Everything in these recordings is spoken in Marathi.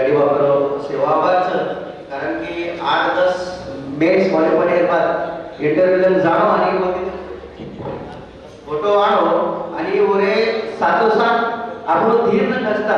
गाडी गरीबाबरोबर सेवा वाचन कारण की आठ दस मेट्स वाले पण येतात. इंटरव्ह्यूला जाणो आणि मग फोटो आणो आणि ओरे सातोसात आपण धीर न नसता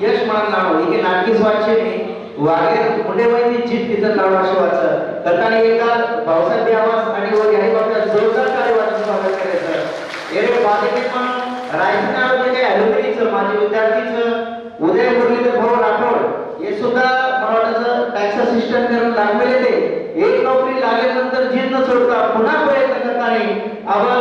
यश म्हणून लावो हे नाटकीच वाचे नाही. वागे मोठे माहिती जीत तिथं लावणं अशी वाचत करताना एका पावसात आवाज आणि वर याही बाबतीत जोरदार कार्य वाचन स्वागत करायचं. एरे बाधित पण रायसिंग काही अॅलोपॅथीचं माझे विद्यार्थीचं. उदय मुरलीधर भाऊ राठोड. हे सुद्धा मला टॅक्स सिस्टम करून लागवेल येते एक नोकरी लागल्यानंतर जीर्ण सोडता पुन्हा प्रयत्न करताना आम्हाला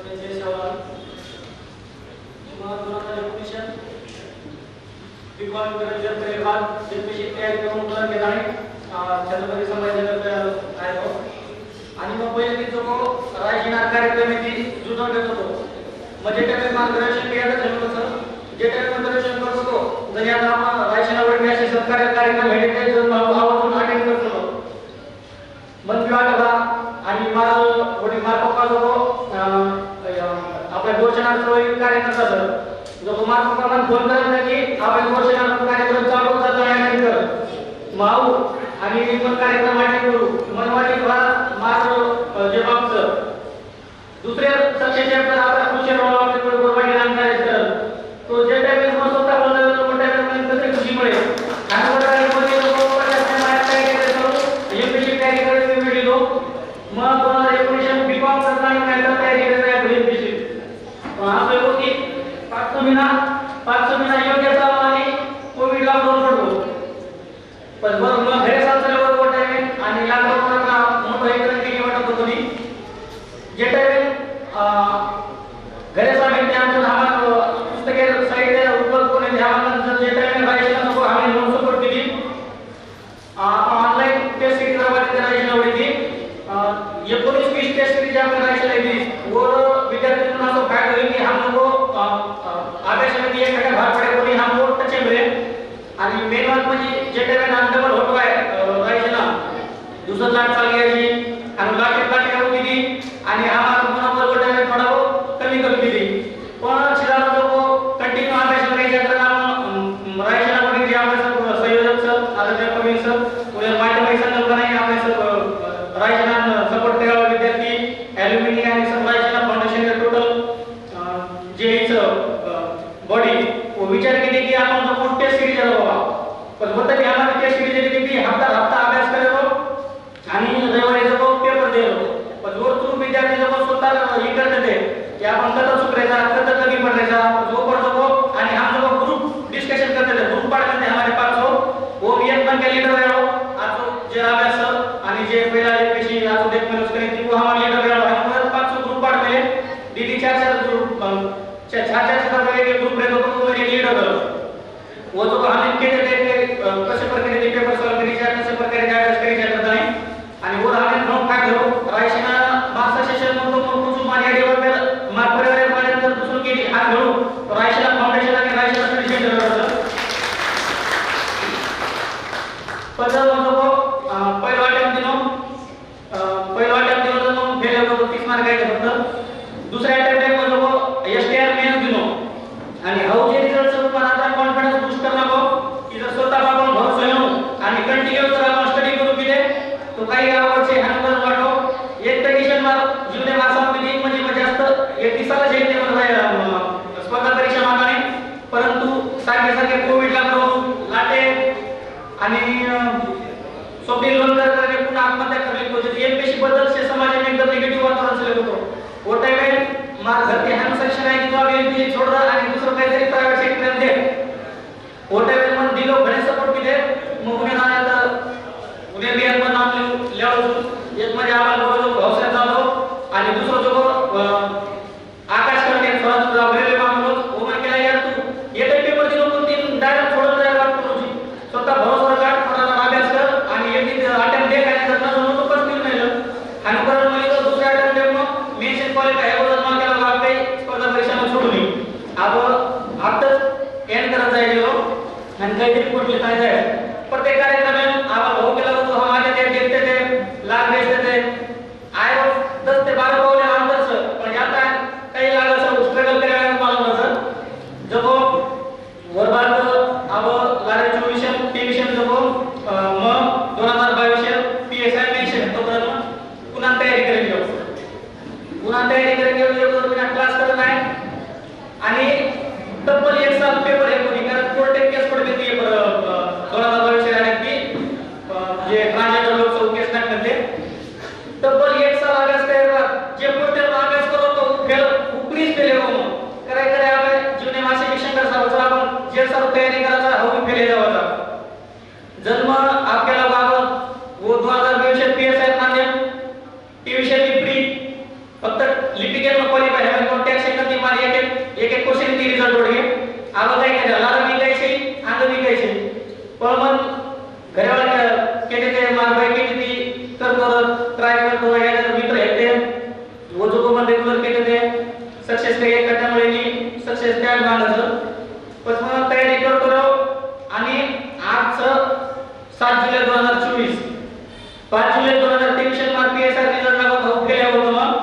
सत्तेचाळीस अहवाल आणि मग पहिले कार्यक्रम ती जुजवून देत होतो म्हणजे त्यावेळी मार्गदर्शन केलं होतं जे त्यावेळी मार्गदर्शन करत होतो जरी आता आपण राजीनावर मी असे सत्कार कार्यक्रम हे जर नाटक कार्यक्रम चालू जो कुमार प्रमाण फोन करत नाही की आपण वर्ष कार्यक्रम चालू होता यानंतर माऊ आणि पण कार्यक्रम अटेंड करू. मनवाडी भा मात्र जबाबचं दुसऱ्या सक्षेच्या आपण उशीर व्हावा परवानगी पाच महिना योग्य चालू आणि कोविड लॉकडाऊन पण बरोबर. आणि मेन म्हणजे जे काही आंदोलन होतो आहे दुसरं लाट चालली आहे नंतर माझं ते अनुशासन आहे की जॉब एमपीए छोड़ आणि दुसरं काहीतरी प्रायव्हेट सेक्टर दे वोटेबल मन दिलो घणे सपोर्ट दिले मग उन्हें ना आता उन्हें भी अपन नाम लियो एक मध्ये आवाज बरोबर हौसला चालू आणि दुसरं जो रिपोर्ट देता है जे जन्म आपल्याला बाबत वो दोन हजार बावीस पी एस आहेत नांदेड टी फक्त लिटिगेट में क्वालिफाई है कॉन्टैक्ट सेक्टर की एक एक क्वेश्चन की रिजल्ट जोड़िए आप बताइए सात जुलै दोन हजार चोवीस. पाच जुलै दोन हजार तेवीस मला पी एस आर रिझल्ट लागत होत केला होतो मग.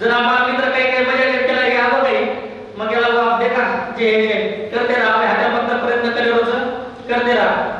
जर आम्हाला मित्र काही काही मजा घेत केला या आलो मग याला जबाब देता जे हे करते राहा हातामध्ये प्रयत्न करेल करते राहा.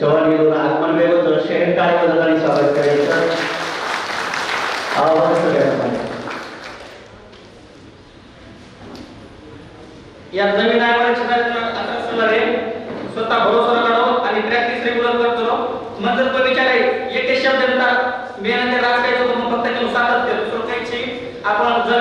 चव्हाण विरोध आगमन वेळ होतं शेण काय होतं आणि स्वागत करायचं आवाहन सगळ्यांना या नवीन आयोगाच्या आता सल्लारे स्वतः भरोसा काढो आणि प्रॅक्टिस रेग्युलर करत राहो मंजर पण विचार आहे. एकटे शब्द मेहनत राखायचं फक्त सातत्य. दुसरं काही आपण जर